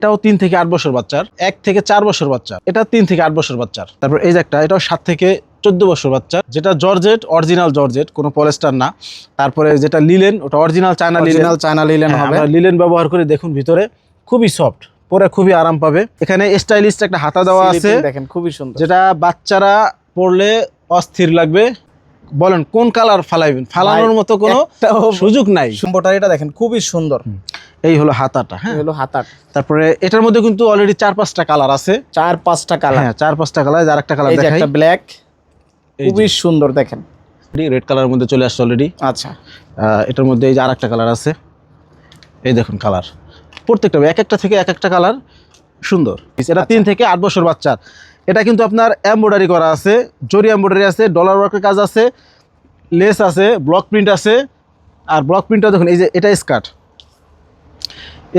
এটাও তিন থেকে আট বছর বাচ্চার এক থেকে চার বছর বাচ্চা এটা তিন থেকে আট বছর বাচ্চার। তারপর এই যে একটা এটাও সাত থেকে চোদ্দ বছর বাচ্চা যেটা জর্জেট অরিজিনাল জর্জেট কোনো পলেস্টার না। তারপরে যেটা লিলেন ওটা original China linen. China linen হ্যাঁ, হবে। লিলেন ব্যবহার করে দেখুন ভিতরে খুবই সফট পরে খুবই আরাম পাবে। এখানে স্টাইলিশ একটা হাতা দেওয়া আছে দেখেন খুবই সুন্দর। যেটা বাচ্চারা পড়লে অস্থির লাগবে। বলেন কোন কালার ফালাইবেন? ফালানোর মতো কোনো সুযোগ নাই। এটা দেখেন খুবই সুন্দর। এই হলো হাতাটা হ্যাঁ? হলো হাতার। তারপরে এটার মধ্যে কিন্তু অলরেডি চার পাঁচটা কালার আছে। চার পাঁচটা কালার। হ্যাঁ চার পাঁচটা কালার আর একটা কালার এই দেখাই। একটা ব্ল্যাক খুবই সুন্দর দেখেন। রেড কালারের মধ্যে চলে আসছে অলরেডি আচ্ছা। এটার মধ্যে এই যে আর একটা কালার আছে। এই দেখুন কালার। প্রত্যেকটা এক একটা থেকে এক একটা কালার সুন্দর। এটা তিন থেকে আট বছর বাচ্চার। এটা কিন্তু আপনার এমব্রয়ডারি করা আছে জরি এমব্রয়ডারি আছে ডলার ওয়ার্কের কাজ আছে লেস আছে ব্লক প্রিন্ট আছে আর ব্লক প্রিন্টটা দেখুন এই যে এটা স্কার্ট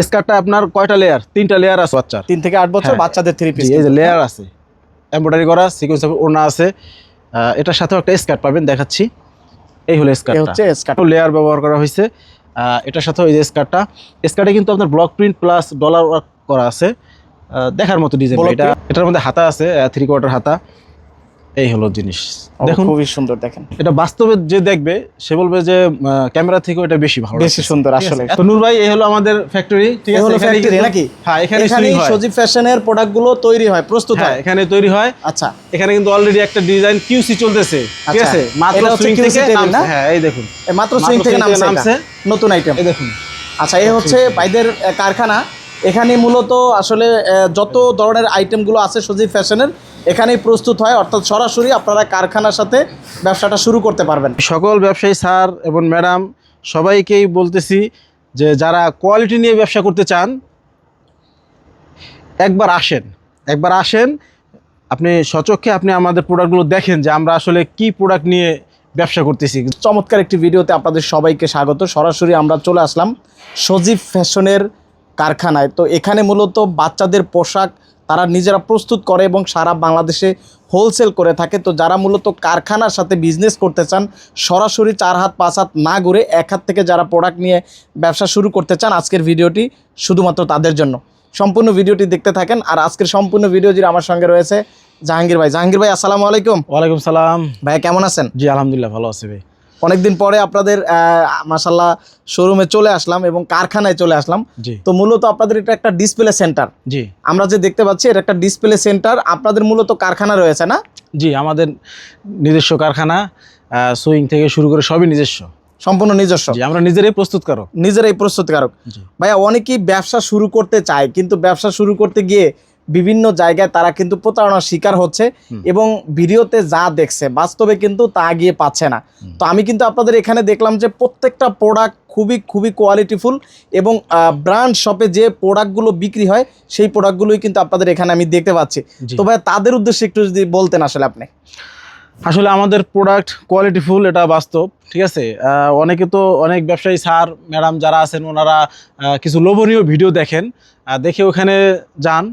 স্কার্টটা আপনার কয়টা লেয়ার তিনটা লেয়ার আছে বাচ্চার। তিন থেকে আট বছর হ্যাঁ। বাচ্চাদের থ্রি পিস এই যে লেয়ার আছে। এমব্রয়ডারি করা সিকোয়েন্স ওড়না আছে। এটার সাথেও একটা স্কার্ট পাবেন দেখাচ্ছি। এই হলো স্কার্টটা হচ্ছে স্কার্ট লেয়ার ব্যবহার করা হয়েছে। এটার সাথেও এই যে স্কার্টটা স্কার্টে কিন্তু আপনার block print plus dollar work করা আছে। দেখার মতো ডিজাইন এটা এটার মধ্যে হাতা আছে থ্রি কোয়ার্টার হাতা। এই হলো জিনিস। দেখুন। খুবই সুন্দর দেখেন। এটা বাস্তবে যে দেখবে সে বলবে যে ক্যামেরা থেকেও এটা বেশি ভালো বেশি সুন্দর আসলে। তো নূর ভাই এই হলো আমাদের ফ্যাক্টরি ঠিক আছে? এখানেই নাকি? হ্যাঁ এখানে এখানেই সজীব ফ্যাশনের প্রোডাক্টগুলো তৈরি হয় প্রস্তুত হ্যাঁ হয়। এখানে তৈরি হয়। আচ্ছা। এখানে কিন্তু অলরেডি একটা ডিজাইন কিউসি চলতেছে। ঠিক আচ্ছা, আছে? মাত্র সুইং থেকে নামছে। হ্যাঁ এই দেখুন। মাত্র সুইং থেকে থেকে নামছে। নতুন আইটেম এই দেখুন। আচ্ছা এই হচ্ছে ভাইদের আহ, কারখানা। এখানে মূলত আসলে যত ধরনের আইটেমগুলো আছে সজীব ফ্যাশনের এখানেই প্রস্তুত হয়। অর্থাৎ সরাসরি আপনারা কারখানার সাথে ব্যবসাটা শুরু করতে পারবেন। সকল ব্যবসায়ী স্যার এবং ম্যাডাম সবাইকেই বলতেছি যে যারা কোয়ালিটি নিয়ে ব্যবসা করতে চান একবার আসেন। একবার আসেন আপনি সচক্ষে আপনি আমাদের প্রোডাক্টগুলো দেখেন যে আমরা আসলে কি প্রোডাক্ট নিয়ে ব্যবসা করতেছি। চমৎকার একটি ভিডিওতে আপনাদের সবাইকে স্বাগত। সরাসরি আমরা চলে আসলাম সজীব ফ্যাশনের কারখানায়। তো এখানে মূলত বাচ্চাদের পোশাক তারা নিজেরা প্রস্তুত করে এবং সারা বাংলাদেশে হোলসেল করে থাকে। তো যারা মূলত কারখানার সাথে বিজনেস করতে চান সরাসরি চার হাত পাঁচ হাত না ঘুরে এক হাত থেকে যারা প্রোডাক্ট নিয়ে ব্যবসা শুরু করতে চান আজকের ভিডিওটি শুধুমাত্র তাদের জন্য। সম্পূর্ণ ভিডিওটি দেখতে থাকেন আর আজকের সম্পূর্ণ ভিডিও জুড়ে আমার সঙ্গে রয়েছে জাহাঙ্গীর ভাই। জাহাঙ্গীর ভাই আসসালামু আলাইকুম। ওয়ালাইকুম সালাম। ভাই কেমন আছেন? জি আলহামদুলিল্লাহ ভালো আছে ভাই। অনেকদিন পরে আপনাদের মাসাল্লাহ শোরুমে চলে আসলাম এবং কারখানায় চলে আসলাম। তো মূলত আপনাদের এটা একটা ডিসপ্লে সেন্টার জি। আমরা যে দেখতে পাচ্ছি এটা একটা ডিসপ্লে সেন্টার আপনাদের মূলত কারখানা রয়েছে না? জি আমাদের নিজস্ব কারখানা সুইং থেকে শুরু করে সবই নিজস্ব। সম্পূর্ণ নিজস্ব। আমরা নিজেরাই প্রস্তুতকারক। নিজেরাই প্রস্তুতকারক। ভাইয়া অনেকেই ব্যবসা শুরু করতে চায় কিন্তু ব্যবসা শুরু করতে গিয়ে বিভিন্ন জায়গায় তারা কিন্তু প্রতারণার শিকার হচ্ছে এবং ভিডিওতে যা দেখছে বাস্তবে কিন্তু তা গিয়ে পাচ্ছে না। তো আমি কিন্তু আপনাদের এখানে দেখলাম যে প্রত্যেকটা প্রোডাক্ট খুবই খুবই কোয়ালিটিফুল এবং ব্র্যান্ড শপে যে প্রোডাক্টগুলো বিক্রি হয় সেই প্রোডাক্টগুলোই কিন্তু আপনাদের এখানে আমি দেখতে পাচ্ছি। তো ভাই তাদের উদ্দেশ্যে একটু যদি বলতেন আসলে আপনি। আসলে আমাদের প্রোডাক্ট কোয়ালিটিফুল এটা বাস্তব ঠিক আছে? অনেকে তো অনেক ব্যবসায়ী স্যার ম্যাডাম যারা আছেন ওনারা কিছু লোভনীয় ভিডিও দেখেন। দেখে ওখানে যান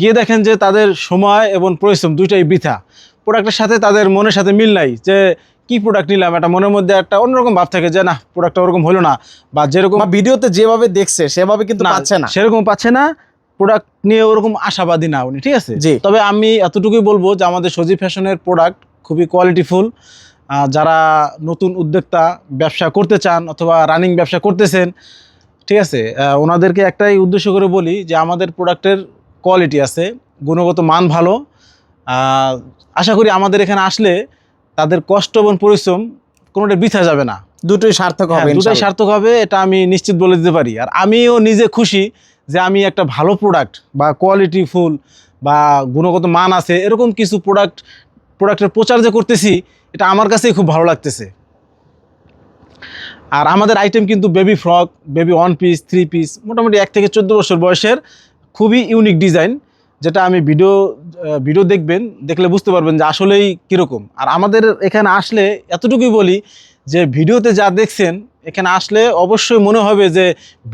গিয়ে দেখেন যে তাদের সময় এবং পরিশ্রম দুইটাই বৃথা। প্রোডাক্টের সাথে তাদের মনের সাথে মিল নাই যে কি প্রোডাক্ট নিলাম একটা মনের মধ্যে একটা অন্যরকম ভাব থাকে যে না প্রোডাক্টটা ওরকম হলো না। বা যেরকম ভিডিওতে যেভাবে দেখছে সেভাবে কিন্তু না, পাচ্ছে না। সেরকম পাচ্ছে না প্রোডাক্ট নিয়ে ওরকম আশাবাদী না উনি ঠিক আছে? জি। তবে আমি এতটুকুই বলব যে আমাদের সজীব ফ্যাশনের প্রোডাক্ট খুবই কোয়ালিটিফুল যারা নতুন উদ্যোক্তা ব্যবসা করতে চান অথবা রানিং ব্যবসা করতেছেন ঠিক আছে? ওনাদেরকে একটাই উদ্দেশ্য করে বলি যে আমাদের প্রোডাক্টের কোয়ালিটি আছে গুণগত মান ভালো। আশা করি আমাদের এখানে আসলে তাদের কষ্ট এবং পরিশ্রম কোনোটা বৃথা যাবে না। দুটোই সার্থক হ্যাঁ, হবে দুটোই সার্থক হবে এটা আমি নিশ্চিত বলে দিতে পারি। আর আমিও নিজে খুশি যে আমি একটা ভালো প্রোডাক্ট বা কোয়ালিটি ফুল বা গুণগত মান আছে এরকম কিছু প্রোডাক্ট প্রোডাক্টের প্রচার যে করতেছি এটা আমার কাছেই খুব ভালো লাগতেছে। আর আমাদের আইটেম কিন্তু baby frock baby one piece three piece মোটামুটি এক থেকে চোদ্দ বছর বয়সের খুবই ইউনিক ডিজাইন যেটা আমি ভিডিও ভিডিও দেখবেন দেখলে বুঝতে পারবেন যে আসলেই কীরকম। আর আমাদের এখানে আসলে এতটুকুই বলি যে ভিডিওতে যা দেখছেন এখানে আসলে অবশ্যই মনে হবে যে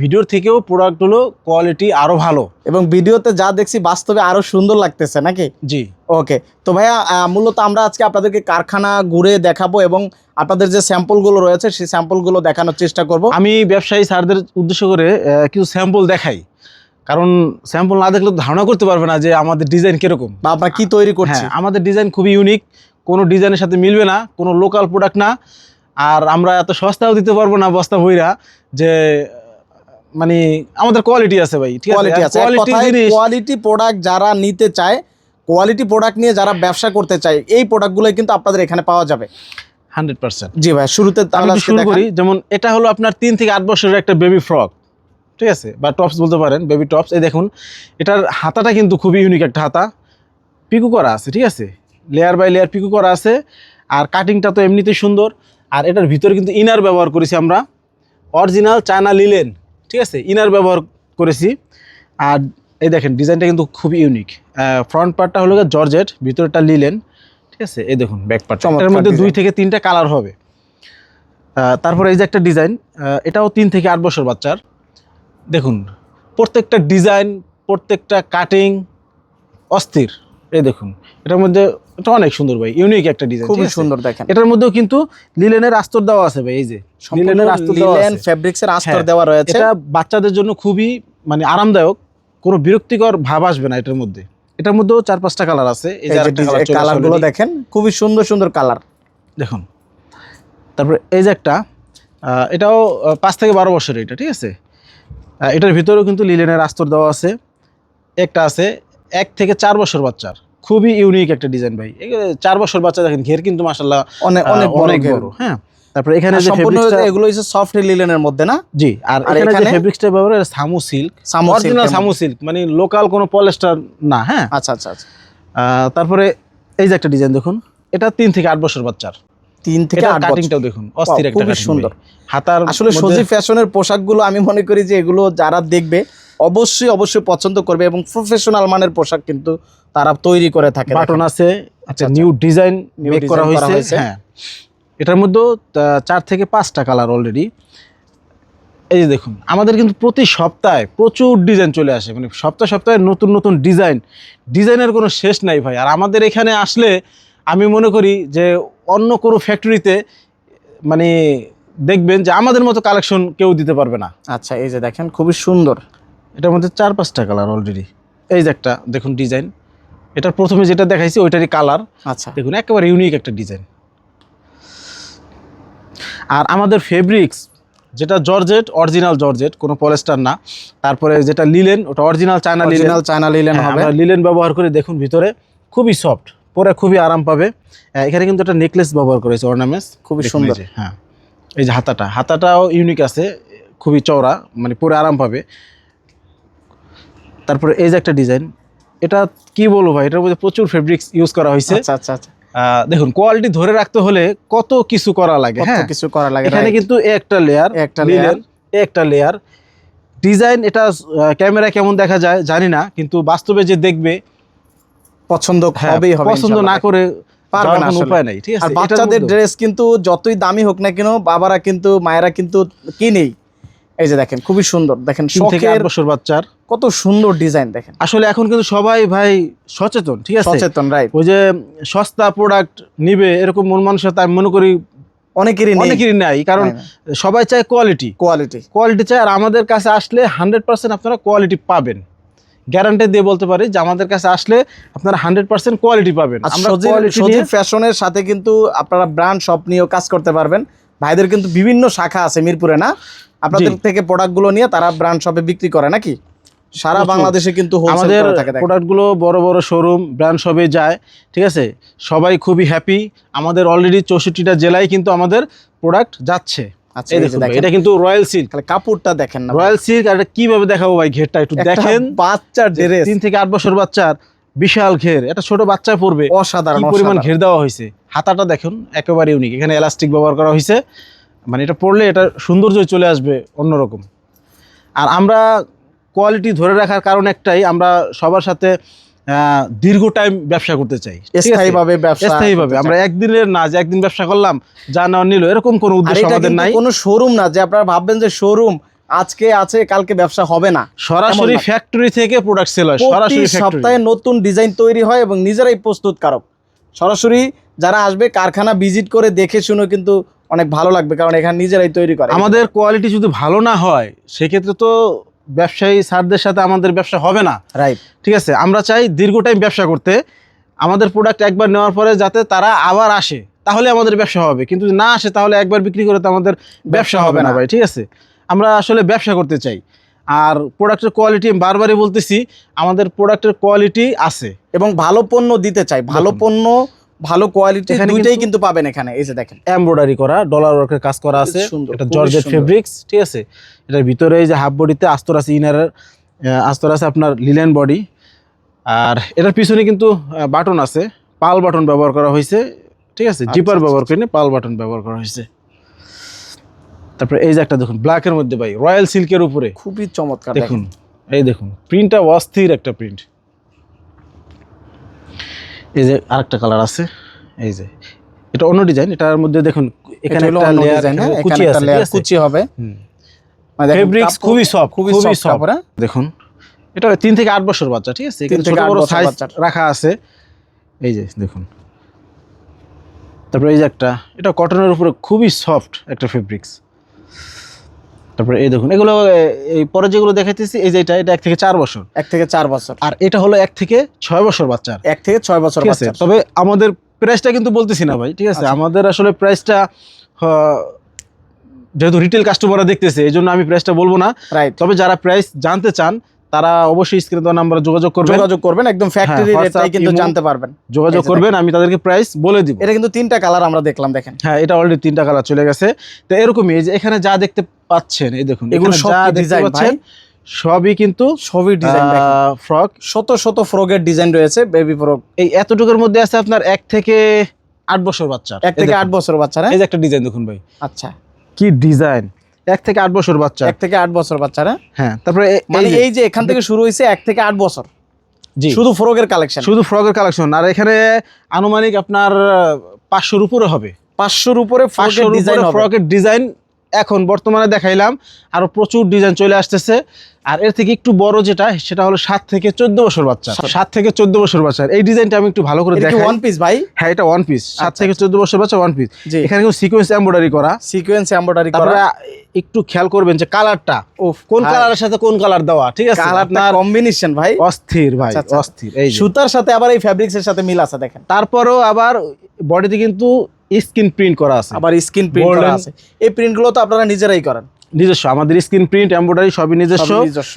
ভিডিওর থেকেও প্রোডাক্টগুলো কোয়ালিটি আরও ভালো। এবং ভিডিওতে যা দেখছি বাস্তবে আরও সুন্দর লাগতেছে নাকি? জি। ওকে তো ভাইয়া মূলত আমরা আজকে আপনাদেরকে কারখানা ঘুরে দেখাবো এবং আপনাদের যে স্যাম্পলগুলো রয়েছে সেই স্যাম্পলগুলো দেখানোর চেষ্টা করব। আমি ব্যবসায়ী স্যারদের উদ্দেশ্য করে কিছু স্যাম্পল দেখাই। কারণ স্যাম্পল না দেখলে তো ধারণা করতে পারবে না যে আমাদের ডিজাইন কীরকম। বা আমরা কি তৈরি করছি। হ্যাঁ আমাদের ডিজাইন খুবই ইউনিক কোনো ডিজাইনের সাথে মিলবে না কোনো লোকাল প্রোডাক্ট না। আর আমরা এত সস্তাও দিতে পারব না বস্তা বইরা যে মানে আমাদের কোয়ালিটি আছে ভাই ঠিক কোয়ালিটি আছে। কোয়ালিটি জিনিস কোয়ালিটি প্রোডাক্ট যারা নিতে চায় কোয়ালিটি প্রোডাক্ট নিয়ে যারা ব্যবসা করতে চায় এই প্রোডাক্টগুলো কিন্তু আপনাদের এখানে পাওয়া যাবে। হান্ড্রেড পার্সেন্ট জি ভাই শুরুতে তাহলে শুরু করি যেমন এটা হলো আপনার তিন থেকে আট বছরের একটা বেবি ফ্রক ঠিক আছে? বা টপস বলতে পারেন বেবি টপস এই দেখুন এটার হাতাটা কিন্তু খুবই ইউনিক একটা হাতা। পিকু করা আছে ঠিক আছে? লেয়ার বাই লেয়ার পিকু করা আছে। আর কাটিংটা তো এমনিতেই সুন্দর। আর এটার ভিতরে কিন্তু ইনার ব্যবহার করেছি আমরা। অরিজিনাল চায়না লিলেন ঠিক আছে? ইনার ব্যবহার করেছি। আর এই দেখেন ডিজাইনটা কিন্তু খুবই ইউনিক ফ্রন্ট পার্টটা হলো জর্জেট ভিতরটা লিলেন ঠিক আছে? এই দেখুন ব্যাক পার্ট এর মধ্যে দুই থেকে তিনটা কালার হবে। তারপরে এই যে একটা ডিজাইন এটাও তিন থেকে আট বছর বাচ্চার। দেখুন প্রত্যেকটা ডিজাইন প্রত্যেকটা কাটিং অস্থির। এই দেখুন এটার মধ্যে এটা অনেক সুন্দর ভাই ইউনিক একটা ডিজাইন খুবই সুন্দর দেখেন। এটার মধ্যেও কিন্তু লিলেনের আস্তর দেওয়া আছে ভাই এই যে লিলেনের আস্তর দেওয়া লিলেন আছে। ফেব্রিক্সের আস্তর হ্যাঁ, দেওয়া রয়েছে। এটা বাচ্চাদের জন্য খুবই মানে আরামদায়ক কোনো বিরক্তিকর ভাব আসবে না এটার মধ্যে। এটার মধ্যেও চার পাঁচটা কালার আছে এই যে আরেকটা colour চলে কালারগুলো দেখেন খুবই সুন্দর সুন্দর কালার দেখুন তারপরে এই যে একটা আহ, এটাও পাঁচ থেকে বারো বছরের এটা ঠিক আছে? এটার ভিতরেও কিন্তু লিলেনের আস্তর দেওয়া আছে। একটা আছে এক থেকে চার বছর বাচ্চার। খুবই ইউনিক একটা ডিজাইন ভাই। চার বছর বাচ্চা দেখেন ঘের কিন্তু মাসাল্লাহ অনেক অনেক বড় অনেক ঘের। বড়। হ্যাঁ তারপরে এখানে যে সম্পূর্ণ এগুলো হচ্ছে সফট লিলেনের মধ্যে না? জি আর এখানে যে ফেব্রিক্সটা ব্যবহার হয় সামু সিল্ক সামু অরিজিনাল সামু সিল্ক মানে লোকাল কোনো পলেস্টার না হ্যাঁ? আচ্ছা আচ্ছা আচ্ছা। তারপরে এই যে একটা ডিজাইন দেখুন এটা তিন থেকে আট বছর বাচ্চার। তিন থেকে আট কাটিংটাও দেখুন অস্থির একটা খুবই সুন্দর। হাতার আসলে সজীব ফ্যাশনের পোশাকগুলো আমি মনে করি যে এগুলো যারা দেখবে অবশ্যই অবশ্যই পছন্দ করবে এবং প্রফেশনাল মানের পোশাক কিন্তু তারা তৈরি করে থাকে। বাটন আছে আচ্ছা। নিউ ডিজাইন মেক করা হয়েছে। হ্যাঁ। এটার মধ্যেও চার থেকে পাঁচটা কালার অলরেডি এই যে দেখুন আমাদের কিন্তু প্রতি সপ্তাহে প্রচুর ডিজাইন চলে আসে। মানে সপ্তাহে সপ্তাহে নতুন নতুন ডিজাইন ডিজাইনের কোনো শেষ নাই ভাই। আর আমাদের এখানে আসলে আমি মনে করি যে অন্য কোনো ফ্যাক্টরিতে মানে দেখবেন যে আমাদের মতো কালেকশন কেউ দিতে পারবে না। আচ্ছা এই যে দেখেন খুবই সুন্দর। এটার মধ্যে চার পাঁচটা কালার অলরেডি এই যে একটা দেখুন ডিজাইন এটার প্রথমে যেটা দেখাইছি ওইটারই কালার আচ্ছা। দেখুন একেবারে ইউনিক একটা ডিজাইন আর আমাদের ফেব্রিক্স যেটা জর্জেট অরিজিনাল জর্জেট কোনো পলেস্টার না। তারপরে যেটা লিলেন ওটা original China linen China linen হবে। লিলেন ব্যবহার করে দেখুন ভিতরে। খুবই সফট পরে খুবই আরাম পাবে। এখানে কিন্তু একটা নেকলেস ব্যবহার করেছে অর্নামেন্টস খুবই সুন্দর। হ্যাঁ। এই যে হাতাটা হাতাটাও ইউনিক আছে খুবই চওড়া মানে পরে আরাম পাবে। তারপরে এই যে একটা ডিজাইন এটা কি বলব ভাই? এটার মধ্যে প্রচুর ফেব্রিক্স ইউজ করা হয়েছে। আচ্ছা আচ্ছা আচ্ছা। দেখুন কোয়ালিটি ধরে রাখতে হলে কত কিছু করা লাগে কত হ্যাঁ? কিছু করা লাগে এখানে কিন্তু একটা লেয়ার একটা লেয়ার একটা লেয়ার ডিজাইন এটা ক্যামেরা কেমন দেখা যায় জানি না কিন্তু বাস্তবে যে দেখবে পছন্দ হ্যাঁ, হবেই হবে পছন্দ না করে পারবে না উপায় নাই ঠিক আছে? আর বাচ্চাদের ড্রেস কিন্তু যতই দামি হোক না কেন বাবারা কিন্তু মায়েরা কিন্তু কিনেই। এই যে দেখেন খুবই সুন্দর। দেখেন শখের বছর বাচ্চার। কত সুন্দর ডিজাইন দেখেন। আসলে এখন কিন্তু সবাই ভাই সচেতন ঠিক আছে? সচেতন রাইট ওই যে সস্তা প্রোডাক্ট নিবে এরকম মন মানসিকতা আমি মনে করি অনেকেরই অনেকেরই নাই কারণ সবাই চায় কোয়ালিটি কোয়ালিটি কোয়ালিটি চাই আর আমাদের কাছে আসলে হান্ড্রেড পার্সেন্ট আপনারা কোয়ালিটি পাবেন। গ্যারান্টি দিয়ে বলতে পারি যে আমাদের কাছে আসলে আপনারা হান্ড্রেড পার্সেন্ট কোয়ালিটি পাবেন। আমরা সজীব ফ্যাশনের সাথে কিন্তু আপনারা ব্র্যান্ড শপ নিয়েও কাজ করতে পারবেন। ভাইদের কিন্তু বিভিন্ন শাখা আছে মিরপুরে না? আপনাদের। থেকে প্রোডাক্টগুলো নিয়ে তারা ব্র্যান্ড শপে বিক্রি করে নাকি? সারা বাংলাদেশে কিন্তু আমাদের প্রোডাক্টগুলো বড় বড় শোরুম ব্র্যান্ড শপে যায় ঠিক আছে? সবাই খুবই হ্যাপি আমাদের অলরেডি চৌষট্টিটা জেলায় কিন্তু আমাদের প্রোডাক্ট যাচ্ছে। আচ্ছা এটা কিন্তু রয়্যাল সিল্ক খালি কাপড়টা দেখেন না রয়্যাল সিল্ক আর এটা কীভাবে দেখাবো ভাই ঘেরটা? একটু দেখেন। বাচ্চার ড্রেস তিন থেকে আট বছর বাচ্চার বিশাল ঘের। এটা ছোট বাচ্চা পড়বে অসাধারণ পরিমাণ ঘের দেওয়া হয়েছে? হাতাটা দেখুন একেবারে ইউনিক এখানে এলাস্টিক ব্যবহার করা হয়েছে। মানে এটা পড়লে এটা সৌন্দর্য চলে আসবে অন্যরকম। আর আমরা কোয়ালিটি ধরে রাখার কারণ একটাই আমরা সবার সাথে দীর্ঘ টাইম ব্যবসা করতে চাই। স্থায়ীভাবে ব্যবসা স্থায়ীভাবে। আমরা একদিনের না যে একদিন ব্যবসা করলাম যা নেওয়া নিল এরকম কোনো উদ্দেশ্য আমাদের নাই। কোনো শোরুম না যে আপনারা ভাববেন যে শোরুম আজকে আছে কালকে ব্যবসা হবে না সরাসরি ফ্যাক্টরি থেকে প্রোডাক্ট সেল হয় সরাসরি সপ্তাহে নতুন ডিজাইন তৈরি হয় এবং নিজেরাই প্রস্তুতকারক। সরাসরি যারা আসবে কারখানা ভিজিট করে দেখে শুনে কিন্তু অনেক ভালো লাগবে কারণ এখানে নিজেরাই তৈরি করে। আমাদের কোয়ালিটি যদি ভালো না হয় সেক্ষেত্রে তো ব্যবসায়ী স্যারদের সাথে আমাদের ব্যবসা হবে না। রাইট ঠিক আছে? আমরা চাই দীর্ঘ টাইম ব্যবসা করতে আমাদের প্রোডাক্ট একবার নেওয়ার পরে যাতে তারা আবার আসে তাহলে আমাদের ব্যবসা হবে। কিন্তু না আসে তাহলে একবার বিক্রি করে তো আমাদের ব্যবসা হবে না ভাই ঠিক আছে? আমরা আসলে ব্যবসা করতে চাই। আর প্রোডাক্টের কোয়ালিটি আমি বারবারই বলতেছি আমাদের প্রোডাক্টের কোয়ালিটি আছে। এবং ভালো পণ্য দিতে চাই। ভালো পণ্য ভালো কোয়ালিটি দুইটাই কিন্তু- পাবেন এখানে এই যে দেখেন। এমব্রয়ডারি করা ডলার ওয়ার্কের কাজ করা আছে। এটা জর্জেট ফেব্রিক্স ঠিক আছে? এটার ভিতরে এই যে হাফ বডিতে আস্তর আছে ইনারের আস্তর আছে আপনার লিলেন বডি আর এটার পিছনে কিন্তু বাটন আছে। পাল বাটন ব্যবহার করা হয়েছে ঠিক আছে? আচ্ছা, জিপার আচ্ছা, ব্যবহার করিনি পাল বাটন ব্যবহার করা হয়েছে। তারপরে এই যে একটা দেখুন ব্ল্যাকের মধ্যে ভাই রয়্যাল সিল্কের উপরে। খুবই চমৎকার দেখুন। দেখুন এই দেখুন প্রিন্টটা অস্থির একটা প্রিন্ট এই যে আরেকটা কালার আছে এই যে। এটা অন্য ডিজাইন এটার মধ্যে দেখুন এখানে একটা লেয়ার কুচি আছে? কুচি হবে। মানে ফেব্রিক্স খুবই সফট খুবই সফট হ্যাঁ? দেখুন এটা তিন থেকে আট বছর বাচ্চা ঠিক আছে? এখানে ছোট বড় সাইজ রাখা আছে। এই যে দেখুন। তারপরে এই যে একটা এটা কটনের উপরে খুবই সফট একটা ফেব্রিক্স তারপরে এই দেখুন এগুলো এই পরে যেগুলো দেখাইতেছি এই যে এটা এটা এক থেকে চার বছর। এক থেকে চার বছর। আর এটা হলো এক থেকে ছয় বছর বাচ্চার। এক থেকে ছয় বছর ঠিক আছে তবে আমাদের প্রাইসটা কিন্তু বলতেছি না ভাই ঠিক আছে? আচ্ছা। আমাদের আসলে প্রাইসটা যেহেতু রিটেল কাস্টমাররা দেখতেছে এই জন্য আমি প্রাইসটা বলব না। রাইট তবে যারা প্রাইস জানতে চান তারা অবশ্যই স্ক্রিনে দেওয়া নাম্বারে যোগাযোগ করবেন। যোগাযোগ করবেন একদম ফ্যাক্টরি হ্যাঁ, রেটটাই কিন্তু জানতে পারবেন। যোগাযোগ করবেন আমি তাদেরকে প্রাইস বলে দিব। এটা কিন্তু তিনটা কালার আমরা দেখলাম দেখেন। হ্যাঁ এটা অলরেডি তিনটা কালার চলে গেছে। তো এরকমই এই যে এখানে যা দেখতে পাচ্ছেন এই দেখুন এগুলো সব যা দেখতে পাচ্ছেন সবই কিন্তু ছবি ডিজাইন ফ্রক শত শত ফ্রকের ডিজাইন রয়েছে বেবি ফ্রক এই এতটুকুর মধ্যে আছে আপনার এক থেকে আট বছর বাচ্চা এক থেকে আট বছর বাচ্চা এই যে একটা ডিজাইন দেখুন ভাই। আচ্ছা। কি ডিজাইন এক থেকে আট বছর বাচ্চা। এক থেকে আট বছর বাচ্চারা হ্যাঁ তারপরে মানে এই যে- এখান থেকে শুরু হয়েছে এক থেকে আট বছর। জি। শুধু ফ্রকের কালেকশন শুধু ফ্রকের কালেকশন আর এখানে আনুমানিক আপনার পাঁচশোর উপরে হবে। পাঁচশোর উপরে পাঁচশোর ডিজাইন উপরে ফ্রকের ডিজাইন এখন বর্তমানে দেখাইলাম। আরও প্রচুর ডিজাইন চলে আসতেছে। আর এর থেকে একটু বড় যেটা সেটা হলো সাত থেকে চোদ্দ বছর বাচ্চা। সাত। থেকে চোদ্দ বছর বাচ্চা। এই ডিজাইনটা আমি একটু ভালো করে কি ওয়ান পিস ভাই? হ্যাঁ এটা ওয়ান পিস সাত আচ্ছা, থেকে চোদ্দ বছর বাচ্চা ওয়ান পিস এখানে কিন্তু সিকোয়েন্স এমব্রয়ডারি করা। সিকোয়েন্স এমব্রয়ডারি তারপরে করা একটু খেয়াল করবেন যে কালারটা উফ কোন কালারের সাথে কোন কালার দেওয়া ঠিক আছে? কালারটা আপনার কম্বিনেশন ভাই। অস্থির ভাই আচ্ছা, আচ্ছা। অস্থির এই সুতার সাথে আবার এই ফ্যাব্রিক্স এর সাথে মিল আছে দেখেন। তারপরেও আবার বডিতে কিন্তু স্কিন প্রিন্ট করা আছে। আবার স্কিন প্রিন্ট করা আছে। এই প্রিন্টগুলো তো আপনারা নিজেরাই করেন। নিজস্ব আমাদের স্ক্রিন প্রিন্ট এমব্রয়ডারি সবই নিজস্ব। নিজস্ব।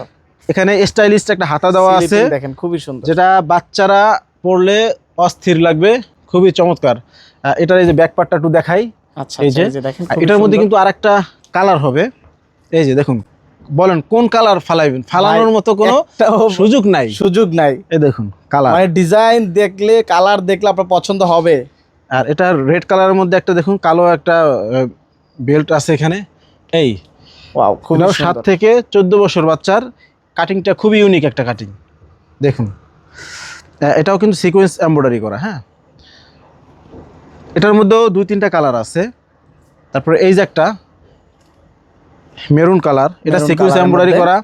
এখানে স্টাইলিস্ট একটা হাতা দেওয়া আছে দেখেন খুবই সুন্দর। যেটা বাচ্চারা পড়লে অস্থির লাগবে খুবই চমৎকার। এটার এই যে ব্যাক পার্টটা একটু দেখাই। আচ্ছা এই আচ্ছা, যে দেখেন এটার মধ্যে। কিন্তু আরেকটা কালার হবে। এই যে দেখুন বলেন কোন কালার ফালাইবেন? ফালানোর মতো কোনো সুযোগ নাই। সুযোগ নাই। এই দেখুন কালার মানে ডিজাইন দেখলে কালার দেখলে আপনার পছন্দ হবে। আর এটা রেড কালারের মধ্যে একটা দেখুন কালো একটা বেল্ট আছে এখানে। এই ওয়াও খুব সাত থেকে চোদ্দ বছর বাচ্চার কাটিংটা খুবই ইউনিক একটা কাটিং দেখুন। এটাও কিন্তু সিকোয়েন্স এমব্রয়ডারি করা হ্যাঁ? এটার মধ্যেও দুই তিনটা কালার আছে। তারপরে এই যে একটা মেরুন কালার এটা সিকোয়েন্স এমব্রয়ডারি করা।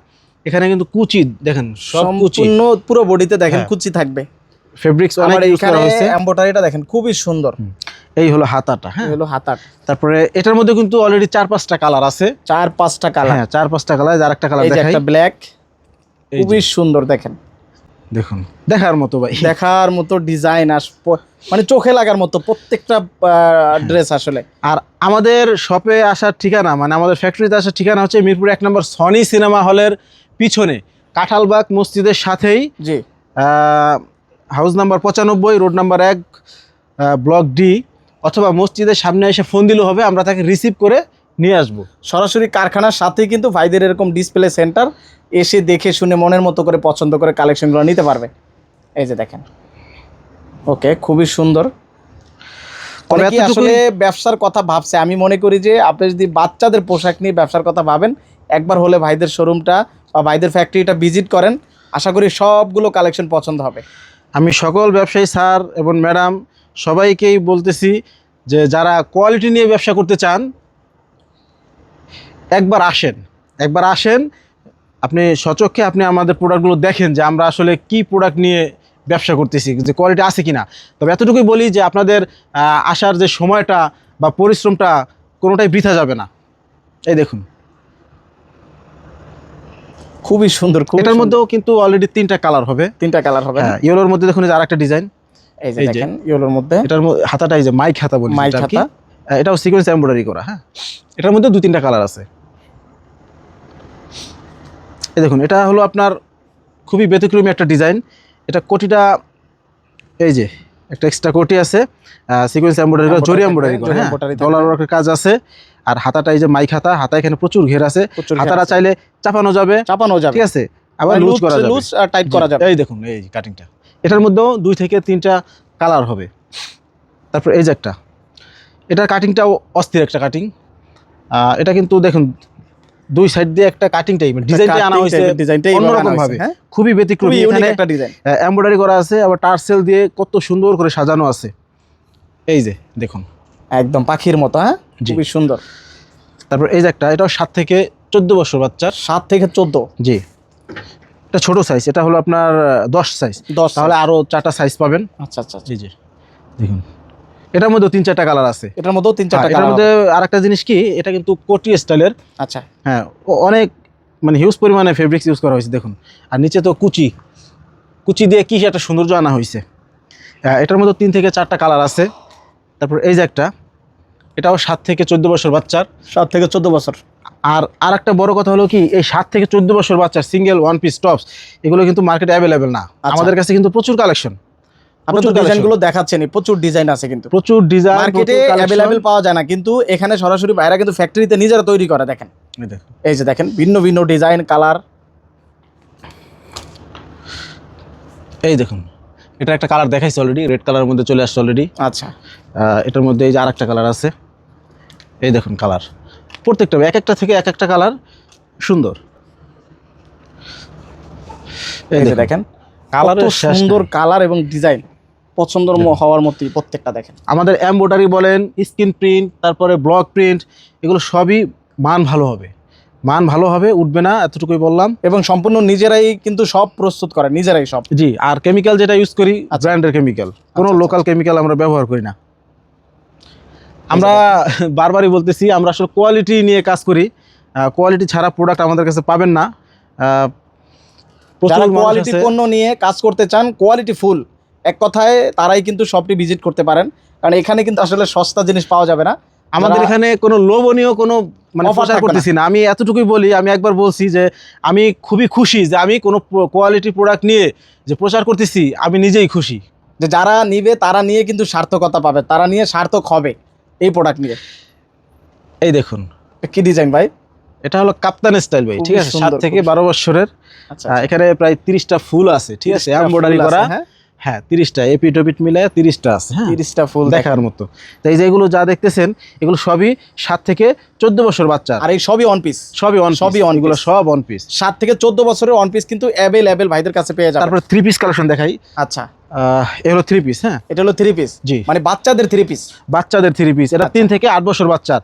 এখানে কিন্তু কুচি দেখেন সব কুচি। সম্পূর্ণ পুরো বডিতে দেখেন হ্যাঁ। কুচি থাকবে। ফেব্রিক্স অনেক ইউজ করা হয়েছে। এমব্রয়ডারিটা দেখেন খুবই সুন্দর। এই হলো হাতাটা হ্যাঁ? হলো হাতার। তারপরে এটার মধ্যে কিন্তু অলরেডি চার পাঁচটা কালার আছে। চার পাঁচটা কালার হ্যাঁ চার পাঁচটা কালার আর একটা কালার দেখাই। একটা ব্ল্যাক খুবই সুন্দর দেখেন। দেখুন দেখার মতো ভাই। দেখার মতো ডিজাইন আস মানে চোখে লাগার মতো প্রত্যেকটা ড্রেস আসলে। আর আমাদের শপে আসার ঠিকানা মানে আমাদের ফ্যাক্টরিতে আসার ঠিকানা হচ্ছে মিরপুর এক নম্বর সনি সিনেমা হলের পিছনে কাঁঠালবাগ মসজিদের সাথেই জি। হাউস নাম্বার পঁচানব্বই রোড নাম্বার এক ব্লক ডি অথবা মসজিদের সামনে এসে ফোন দিলেও হবে আমরা তাকে রিসিভ করে নিয়ে আসব। সরাসরি কারখানার সাথেই কিন্তু ভাইদের এরকম ডিসপ্লে সেন্টার এসে দেখে শুনে মনের মতো করে পছন্দ করে কালেকশনগুলো নিতে পারবে। এই যে দেখেন। ওকে খুবই সুন্দর। আসলে ব্যবসার কথা ভাবছে। আমি মনে করি যে আপনি যদি বাচ্চাদের পোশাক নিয়ে ব্যবসার কথা ভাবেন একবার হলে ভাইদের শোরুমটা বা ভাইদের ফ্যাক্টরিটা ভিজিট করেন। আশা করি সবগুলো কালেকশন পছন্দ হবে। আমি সকল ব্যবসায়ী স্যার এবং ম্যাডাম সবাইকেই বলতেছি যে যারা কোয়ালিটি নিয়ে ব্যবসা করতে চান একবার আসেন একবার আসেন আপনি সচক্ষে আপনি আমাদের প্রোডাক্টগুলো দেখেন যে আমরা আসলে কি প্রোডাক্ট নিয়ে ব্যবসা করতেছি যে কোয়ালিটি আছে কিনা। তবে এতটুকুই বলি যে আপনাদের আসার যে সময়টা বা পরিশ্রমটা কোনোটাই বৃথা যাবে না। এই দেখুন। খুবই সুন্দর এটার মধ্যেও কিন্তু অলরেডি তিনটা কালার হবে। তিনটা কালার হবে হ্যাঁ ইয়েলোর মধ্যে দেখুন যে আরেকটা ডিজাইন এই যে দেখেন ইয়েলোর মধ্যে এটার মধ্যে হাতাটা এই যে মাইক হাতা বলি মাইক যেটা আর কি। হাতা। এটাও সিকোয়েন্স এমব্রয়ডারি করা হ্যাঁ? এটার মধ্যে দুই তিনটা কালার আছে। এই দেখুন এটা হলো আপনার খুবই ব্যতিক্রমী একটা ডিজাইন এটা কোটিটা এই যে একটা এক্সট্রা কোটি আছে সিকোয়েন্স এমব্রয়ডারি করা জরি এমব্রয়ডারি করা হ্যাঁ? ডলার ওয়ার্কের কাজ আছে আর হাতাটা এই যে মাইক হাতা হাতা এখানে প্রচুর ঘের আছে। হাতাটা চাইলে চাপানো যাবে চাপানো যাবে। ঠিক আছে? আবার লুজ করা যাবে। লুজ আর টাইট করা যাবে। এই দেখুন এই কাটিংটা এটার মধ্যেও দুই থেকে তিনটা কালার হবে। তারপর এই যে একটা। এটার কাটিংটাও অস্থির একটা কাটিং এটা কিন্তু দেখুন দুই সাইড দিয়ে একটা কাটিং টাইপ ডিজাইনটা আনা হয়েছে ডিজাইনটাই অন্যরকম ভাবে খুবই ব্যতিক্রমী। এখানে একটা ডিজাইন এমব্রয়ডারি করা আছে আবার টার্সেল দিয়ে কত সুন্দর করে সাজানো আছে। এই যে দেখুন। একদম পাখির মতো হ্যাঁ। খুবই সুন্দর। তারপর এই যে একটা এটাও সাত থেকে চোদ্দ বছর বাচ্চার। সাত থেকে চোদ্দ? জি। এটা ছোট সাইজ এটা হলো আপনার দশ সাইজ দশ তাহলে আরও চারটা সাইজ পাবেন। আচ্ছা আচ্ছা আচ্ছা। জি জি। দেখুন। এটার মধ্যে তিন চারটা কালার আছে। এটার মধ্যেও তিন চারটা হ্যাঁ, এটার মধ্যে আরেকটা জিনিস কি এটা কিন্তু কোটি স্টাইলের। আচ্ছা। হ্যাঁ অনেক মানে হিউজ পরিমাণে ফেব্রিক্স ইউজ করা হয়েছে দেখুন। আর নিচে তো কুচি। কুচি দিয়ে কি একটা সৌন্দর্য আনা হয়েছে। আহ, এটার মধ্যে তিন থেকে চারটা কালার আছে। তারপর এই যে একটা এটাও সাত থেকে চোদ্দ বছর বাচ্চার। সাত থেকে চোদ্দ বছর। আর আর একটা বড় কথা হলো কি এই সাত থেকে চোদ্দ বছর বাচ্চার সিঙ্গেল ওয়ান পিস টপস এগুলো কিন্তু মার্কেটে অ্যাভেলেবেল না। আমাদের কাছে কিন্তু প্রচুর কালেকশন আপনার তো প্রচুর ডিজাইন প্রচুর আছে কিন্তু। প্রচুর ডিজাইন মার্কেটে অ্যাভেলেবেল পাওয়া যায় না কিন্তু এখানে সরাসরি বাইরে কিন্তু ফ্যাক্টরিতে নিজেরা তৈরি করে দেখেন। এই যে দেখেন ভিন্ন ভিন্ন ডিজাইন কালার এই দেখুন এটা একটা কালার দেখাইছে অলরেডি রেড কালারের মধ্যে চলে আসছে অলরেডি আচ্ছা। এটার মধ্যে এই যে আরেকটা কালার আছে। এই দেখুন কালার প্রত্যেকটা এক একটা থেকে এক একটা কালার সুন্দর। এই এই যে দেখেন। কালারের সুন্দর কালার এবং ডিজাইন পছন্দ হওয়ার মতোই প্রত্যেকটা দেখেন। আমাদের এমব্রয়ডারি বলেন স্ক্রিন প্রিন্ট তারপরে ব্লক প্রিন্ট এগুলো সবই মান ভালো হবে। মান ভালো হবে উঠবে না এতটুকুই বললাম। এবং সম্পূর্ণ নিজেরাই কিন্তু সব প্রস্তুত করে নিজেরাই সব। জি আর কেমিক্যাল যেটা ইউজ করি আচ্ছা। ব্র্যান্ডের কেমিক্যাল কোনো আচ্ছা, লোকাল কেমিক্যাল আমরা ব্যবহার করি না। আমরা বারবারই বলতেছি আমরা আসলে কোয়ালিটি নিয়ে কাজ করি। কোয়ালিটি ছাড়া প্রোডাক্ট আমাদের কাছে পাবেন না। যারা কোয়ালিটি পণ্য নিয়ে কাজ করতে চান কোয়ালিটি ফুল এক কথায় তারাই কিন্তু শপটি ভিজিট করতে পারেন। কারণ এখানে কিন্তু আসলে সস্তা জিনিস পাওয়া যাবে না। আমাদের এখানে কোনো লোভনীয় কোনো মানে প্রচার করতেছি না। আমি এতটুকুই বলি আমি একবার বলছি যে আমি খুবই খুশি যে আমি কোনো কোয়ালিটি প্রোডাক্ট নিয়ে যে প্রচার করতেছি আমি নিজেই খুশি। যে যারা নিবে তারা নিয়ে কিন্তু সার্থকতা পাবে তারা নিয়ে সার্থক হবে। এই প্রোডাক্ট নিয়ে। এই দেখুন। কি ডিজাইন ভাই? এটা হলো কাপ্তান স্টাইল ভাই ঠিক আছে? সাত থেকে বারো বছরের। আচ্ছা এখানে প্রায় তিরিশটা ফুল আছে ঠিক আছে? এমব্রয়ডারি করা। হ্যাঁ? হ্যাঁ তিরিশটা এপিট ওপিট মিলে তিরিশটা আছে হ্যাঁ? তিরিশটা ফুল দেখার মতো। তো এই যে এগুলো যা দেখতেছেন এগুলো সবই সাত থেকে চোদ্দ বছর বাচ্চা আর এই সবই অন পিস সবই অন সবই সবই এগুলো সব অন পিস সাত থেকে চোদ্দ বছরের অন পিস কিন্তু অ্যাভেলেবেল ভাইদের কাছে পেয়ে যাবে তারপরে থ্রি পিস কালেকশন দেখাই। আচ্ছা। হলো থ্রি পিস হ্যাঁ? এটা হলো থ্রি পিস জি। মানে বাচ্চাদের থ্রি পিস বাচ্চাদের থ্রি পিস এটা আচ্ছা। তিন থেকে আট বছর বাচ্চার।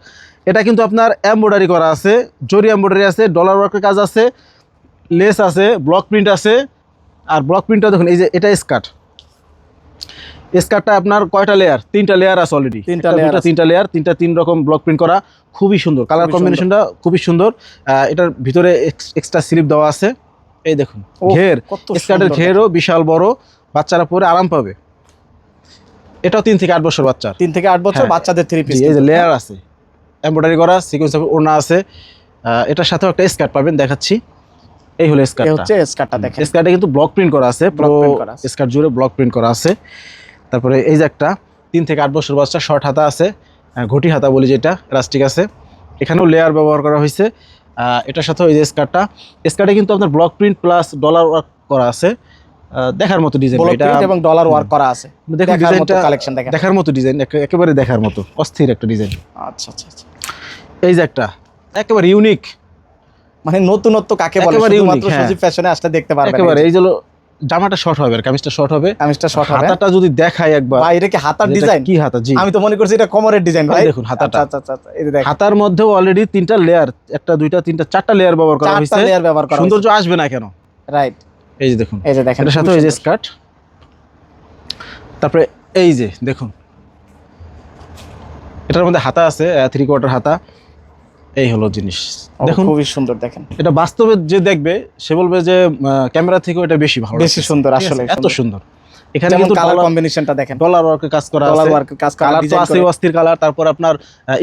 এটা কিন্তু আপনার এমব্রয়ডারি করা আছে জরি এমব্রয়ডারি আছে ডলার ওয়ার্কের কাজ আছে লেস আছে ব্লক প্রিন্ট আছে আর ব্লক প্রিন্টটা দেখুন এই যে এটা স্কার্ট স্কার্টটা আপনার কয়টা লেয়ার তিনটা লেয়ার আছে অলরেডি তিনটা আছে। তিনটা লেয়ার তিনটা তিন রকম ব্লক প্রিন্ট করা। খুবই সুন্দর। কালার কম্বিনেশনটা খুবই সুন্দর। এটার ভিতরে এক্সট্রা স্লিপ দেওয়া আছে। এই দেখুন ঘের। স্কার্টের ঘেরও বিশাল বড়। বাচ্চারা পরে আরাম পাবে। এটাও তিন থেকে আট বছর বাচ্চা তিন থেকে আট বছর হ্যাঁ। বাচ্চাদের থ্রি পিস এই যে লেয়ার আছে। এমব্রয়ডারি করা সিকোয়েন্স ওড়না আছে। এটার সাথেও একটা স্কার্ট পাবেন দেখাচ্ছি। এই হলো এই স্কার্টটা হচ্ছে স্কার্টটা দেখেন। স্কার্টে কিন্তু ব্লক প্রিন্ট করা আছে পুরো। স্কার্ট জুড়ে ব্লক প্রিন্ট করা আছে। তারপরে এই যে একটা তিন থেকে আট বছর বাচ্চা শর্ট হাতা আছে ঘটি হাতা বলি যেটা রাস্টিক আছে। এখানেও লেয়ার ব্যবহার করা হয়েছে। এটার সাথে এই যে স্কার্টটা স্কার্টে কিন্তু আপনার block print plus dollar work করা আছে। দেখার মতো ডিজাইন এটা এবং ডলার ওয়ার্ক করা আছে। দেখুন দেখার মতো ডিজাইনটা কালেকশন দেখেন। দেখার মতো ডিজাইন একেবারে দেখার মতো অস্থির একটা ডিজাইন আচ্ছা আচ্ছা আচ্ছা। এই যে একটা একেবারে ইউনিক মানে নতুনত্ব কাকে বলে? শুধুমাত্র হ্যাঁ। সজীব ফ্যাশনে আসলে দেখতে পারবেন একেবারে এই যে জামাটা শর্ট হবে আর কামিজটা শর্ট হবে। কামিজটা শর্ট হবে। হাতাটা যদি দেখাই একবার। ভাই এটা কি হাতার ডিজাইন কি হাতা? জি। আমি তো মনে করছি এটা কোমরের ডিজাইন ভাই। দেখুন হাতাটা। আচ্ছা আচ্ছা আচ্ছা এই দেখেন। হাতার মধ্যেও অলরেডি তিনটা লেয়ার একটা দুইটা তিনটা চারটা লেয়ার ব্যবহার করা হয়েছে। চারটা লেয়ার ব্যবহার করা সৌন্দর্য আসবে না কেন? রাইট এই যে দেখুন। এই যে দেখেন এটার সাথে এই যে স্কার্ট। তারপরে এই যে দেখুন। এটার মধ্যে হাতা আছে থ্রি কোয়ার্টার হাতা। এই হলো জিনিস। দেখুন খুবই সুন্দর দেখেন। এটা বাস্তবে যে দেখবে সে বলবে যে ক্যামেরা থেকেও এটা বেশি ভালো বেশি সুন্দর, আসলে এত সুন্দর। এখানে কিন্তু কালার কম্বিনেশনটা দেখেন। ডলার ওয়ার্কের কাজ করা ডলার আছে। ওয়ার্কের কাজ করা কালার তো আছে অস্থির কালার তারপর আপনার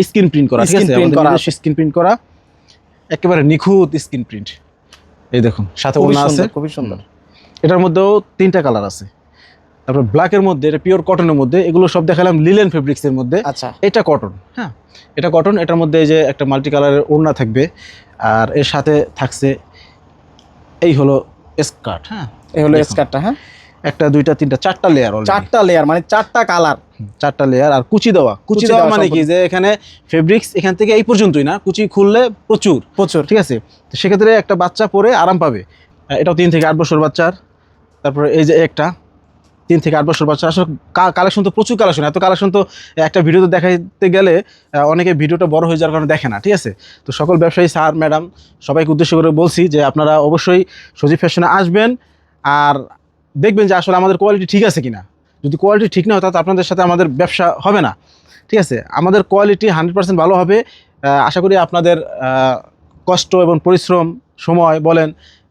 স্ক্রিন প্রিন্ট করা ঠিক আছে? করা। স্ক্রিন প্রিন্ট করা। একেবারে নিখুঁত স্ক্রিন প্রিন্ট এই দেখুন সাথে ওনা আছে। খুবই সুন্দর। এটার মধ্যেও তিনটা কালার আছে। তারপর ব্ল্যাকের মধ্যে এটা পিওর কটনের মধ্যে এগুলো সব দেখালাম লিলেন ফেব্রিক্সের মধ্যে। আচ্ছা। এটা কটন হ্যাঁ? এটা কটন এটার মধ্যে এই যে একটা মাল্টি কালারের ওড়না থাকবে আর এর সাথে থাকছে এই হলো স্কার্ট হ্যাঁ? এই হলো স্কার্টটা হ্যাঁ? একটা দুইটা তিনটা চারটা লেয়ার চারটা লেয়ার মানে চারটা কালার চারটা লেয়ার আর কুচি দেওয়া। কুচি দেওয়া মানে কি যে এখানে ফেব্রিক্স এখান থেকে এই পর্যন্তই না কুচি খুললে প্রচুর। প্রচুর। ঠিক আছে? তো সেক্ষেত্রে একটা বাচ্চা পরে আরাম পাবে। এটাও তিন থেকে আট বছর বাচ্চার। তারপরে এই যে একটা তিন থেকে আট বছর বাচ্চা। আসলে কালেকশন তো প্রচুর কালেকশন এত কালেকশন তো একটা ভিডিওতে দেখাইতে গেলে অনেকে ভিডিওটা বড় হয়ে যাওয়ার কারণে দেখে না ঠিক আছে? তো সকল ব্যবসায়ী স্যার ম্যাডাম সবাইকে উদ্দেশ্য করে বলছি যে আপনারা অবশ্যই সজীব ফ্যাশনে আসবেন আর দেখবেন যে আসলে আমাদের কোয়ালিটি ঠিক আছে কিনা। যদি কোয়ালিটি ঠিক না হয় তাহলে আপনাদের সাথে আমাদের ব্যবসা হবে না। ঠিক আছে? আমাদের কোয়ালিটি হান্ড্রেড পার্সেন্ট ভালো হবে। আশা করি আপনাদের কষ্ট এবং পরিশ্রম সময় বলেন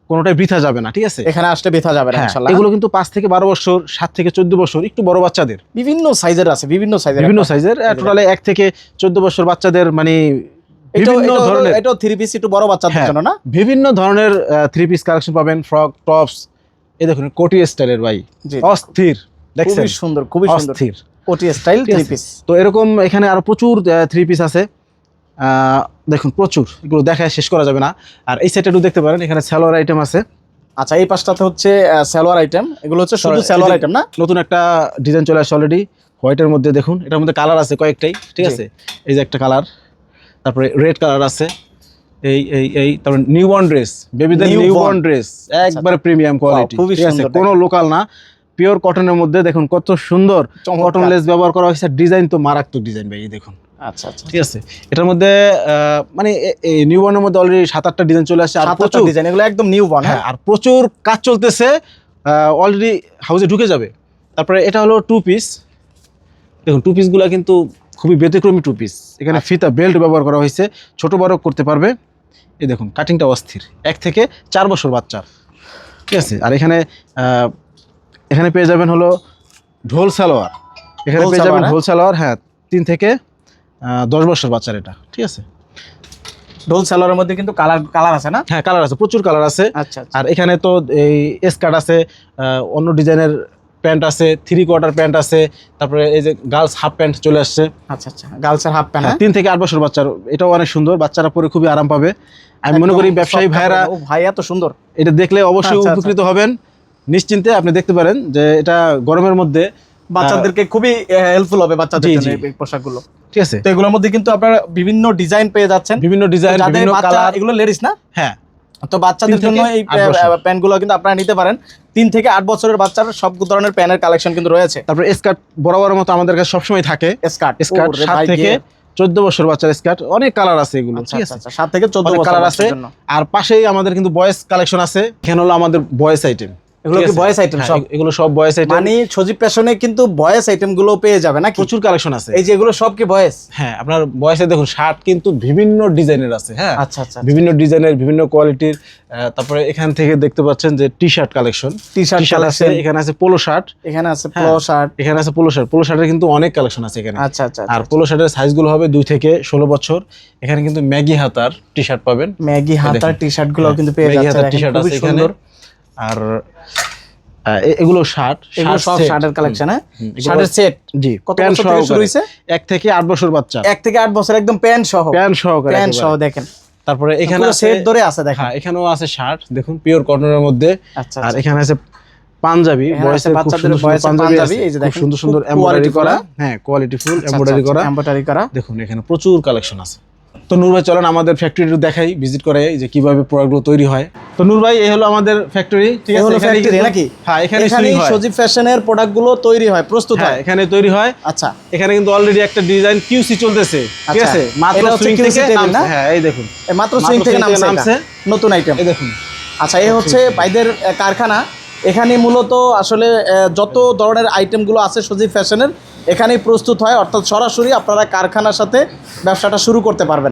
কোনোটাই বৃথা যাবে না। ঠিক আছে? এখানে আসলে বেথা যাবে না হ্যাঁ, ইনশাআল্লাহ। এগুলো কিন্তু পাঁচ থেকে বারো বছর সাত থেকে চোদ্দ বছর একটু বড় বাচ্চাদের। বিভিন্ন সাইজের আছে বিভিন্ন সাইজের বিভিন্ন সাইজের টোটালে এক থেকে চোদ্দ বছর বাচ্চাদের মানে বিভিন্ন ধরনের এটা থ্রি পিস একটু বড় বাচ্চাদের হ্যাঁ। জন্য না? বিভিন্ন ধরনের থ্রি পিস কালেকশন পাবেন ফ্রক টপস এই দেখুন কোটি স্টাইলের ভাই। অস্থির। খুবই সুন্দর খুবই সুন্দর। কোটি স্টাইল থ্রি পিস তো এরকম এখানে আরও প্রচুর থ্রি পিস আছে। দেখুন প্রচুর। এগুলো দেখায় শেষ করা যাবে না। আর এই সেটটা দেখতে পারেন এখানে স্যালোয়ার আইটেম আছে। আচ্ছা এই পাশটাতে হচ্ছে সালোয়ার আইটেম এগুলো হচ্ছে শুধু যে- আইটেম না? নতুন একটা ডিজাইন চলে আসছে অলরেডি হোয়াইটের মধ্যে দেখুন এটার মধ্যে কালার আছে কয়েকটাই ঠিক আছে? এই যে একটা কালার তারপরে রেড কালার আছে। এই এই এই তারপরে নিউ বর্ন ড্রেস বেবিদের। নিউ বর্ন ড্রেস একবারে প্রিমিয়াম কোয়ালিটি খুবই কোনো লোকাল না। পিওর কটনের মধ্যে দেখুন কত সুন্দর কটন লেস ব্যবহার করা হয়েছে। ডিজাইন তো মারাত্মক ডিজাইন ভাই দেখুন। আচ্ছা আচ্ছা। ঠিক আছে? এটার মধ্যে মানে নিউ বর্নের মধ্যে অলরেডি সাত আটটা ডিজাইন চলে আসছে আর প্রচুর ডিজাইন এগুলো একদম নিউ বর্ন হ্যাঁ। আর প্রচুর কাজ চলতেছে অলরেডি হাউসে ঢুকে যাবে। তারপরে এটা হলো টু পিস দেখুন টু পিসগুলো কিন্তু খুবই ব্যতিক্রমী টু পিস এখানে আচ্ছা। ফিতা বেল্ট ব্যবহার করা হয়েছে। ছোট বড় করতে পারবে। এই দেখুন কাটিংটা অস্থির। এক থেকে চার বছর বাচ্চা ঠিক আছে? আর এখানে এখানে পেয়ে যাবেন হলো ঢোল সালোয়ার। এখানে পেয়ে যাবেন হ্যাঁ? ঢোল সালোয়ার হ্যাঁ তিন থেকে দশ বছর বাচ্চার এটা ঠিক আছে? ঢোল সালোয়ারের মধ্যে কিন্তু কালার কালার আছে না? হ্যাঁ কালার আছে প্রচুর কালার আছে। আচ্ছা আচ্ছা। আর এখানে তো এই স্কার্ট আছে অন্য ডিজাইনের প্যান্ট আছে থ্রি কোয়ার্টার প্যান্ট আছে তারপরে এই যে গার্লস হাফ প্যান্ট চলে আসছে। আচ্ছা আচ্ছা গার্লসের হাফ প্যান্ট হ্যাঁ, তিন থেকে আট বছর বাচ্চার এটাও অনেক সুন্দর বাচ্চারা পরে খুবই আরাম পাবে। আমি মনে করি ব্যবসায়ী ভাইরা ও ভাই এত সুন্দর। এটা দেখলে অবশ্যই আচ্ছা, আচ্ছা। উপকৃত হবেন। নিশ্চিন্তে আপনি দেখতে পারেন যে এটা গরমের মধ্যে বাচ্চাদেরকে খুবই হেল্পফুল হবে বাচ্চাদের জন্য। এই পোশাকগুলো। ঠিক আছে। তো এগুলোর মধ্যে কিন্তু আপনারা বিভিন্ন ডিজাইন পেয়ে যাচ্ছেন। বিভিন্ন ডিজাইন বিভিন্ন কালার এগুলো লেডিস না? হ্যাঁ। তো বাচ্চাদের জন্য এই প্যান্টগুলো কিন্তু আপনারা নিতে পারেন। তিন থেকে আট বছরের বাচ্চার সব ধরনের প্যানের কালেকশন কিন্তু রয়েছে। তারপরে স্কার্ট বরাবর মতো আমাদের কাছে সবসময় থাকে। স্কার্ট স্কার্ট সাত থেকে চোদ্দ বছর বাচ্চার স্কার্ট অনেক কালার আছে এগুলো আচ্ছা ঠিক আচ্ছা আছে? আচ্ছা, সাত থেকে চোদ্দ কালার আছে। আর পাশেই আমাদের কিন্তু বয়েস কালেকশন আছে। এখানে হলো আমাদের বয়েস আইটেম এগুলো কি বয়েস আইটেম সব? এগুলো সব বয়েস আইটেম মানে সজীব প্যাশনে কিন্তু বয়েস আইটেমগুলো পেয়ে যাবে নাকি? প্রচুর কালেকশন আছে। এই যে এগুলো সব কি বয়েস? হ্যাঁ আপনার বয়সে দেখুন শার্ট কিন্তু বিভিন্ন ডিজাইনের আছে হ্যাঁ? আচ্ছা আচ্ছা বিভিন্ন ডিজাইনের বিভিন্ন কোয়ালিটির তারপরে এখান থেকে দেখতে পাচ্ছেন যে T shirt collection T shirt collection এখানে আছে পোলো শার্ট এখানে আছে হ্যাঁ। প্লো শার্ট এখানে আছে পোলো শার্ট পোলো শার্টের কিন্তু অনেক কালেকশন আছে এখানে। আচ্ছা আচ্ছা আর পোলো শার্টের সাইজগুলো হবে দুই থেকে ষোলো বছর। এখানে কিন্তু ম্যাগি হাতার টি শার্ট পাবেন ম্যাগি হাতার টি শার্টগুলো কিন্তু পেয়ে যাচ্ছে টি শার্ট আছে এখানে। আর এগুলো শার্ট। এগুলো সব শার্টের কালেকশন হ্যাঁ? শার্টের সেট জি কত বছর থেকে শুরু। হয়েছে? এক থেকে আট বছর বাচ্চা। এক থেকে আট বছর একদম প্যান্ট সহ। প্যান্ট সহকারে প্যান্ট সহ দেখেন। তারপরে এখানে আছে সেট ধরে আছে দেখেন। হ্যাঁ এখানেও আছে শার্ট। দেখুন পিওর কটনের মধ্যে। আচ্ছা আর আচ্ছা। এখানে আছে পাঞ্জাবি। বয়সের বাচ্চাদের বয়সের পাঞ্জাবি এই যে দেখেন, সুন্দর সুন্দর এমব্রয়ডারি করা। হ্যাঁ কোয়ালিটি ফুল এমব্রয়ডারি করা। এমব্রয়ডারি করা। দেখুন এখানে প্রচুর কালেকশন আছে। তো নূর ভাই চলেন আমাদের ফ্যাক্টরি দেখাই ভিজিট করে যে কীভাবে প্রোডাক্টগুলো তৈরি হয়। তো নূর ভাই এই হলো আমাদের ফ্যাক্টরি ঠিক আছে? এখানেই নাকি? হ্যাঁ এখানে এখানে সজীব ফ্যাশনের প্রোডাক্টগুলো তৈরি হয় প্রস্তুত হ্যাঁ হয়। এখানে তৈরি হয়। আচ্ছা। এখানে কিন্তু অলরেডি একটা ডিজাইন কিউসি চলতেছে ঠিক আচ্ছা, আছে? মাত্র সুইং থেকে নামছে। হ্যাঁ এই দেখুন। এই মাত্র সুইং থেকে নামছে। নতুন আইটেম এই দেখুন। আচ্ছা এই হচ্ছে ভাইদের আহ, কারখানা। এখানে মূলত আসলে যত ধরনের আইটেমগুলো আছে সজীব ফ্যাশনের এখানেই প্রস্তুত হয়। অর্থাৎ সরাসরি আপনারা কারখানার সাথে ব্যবসাটা শুরু করতে পারবেন।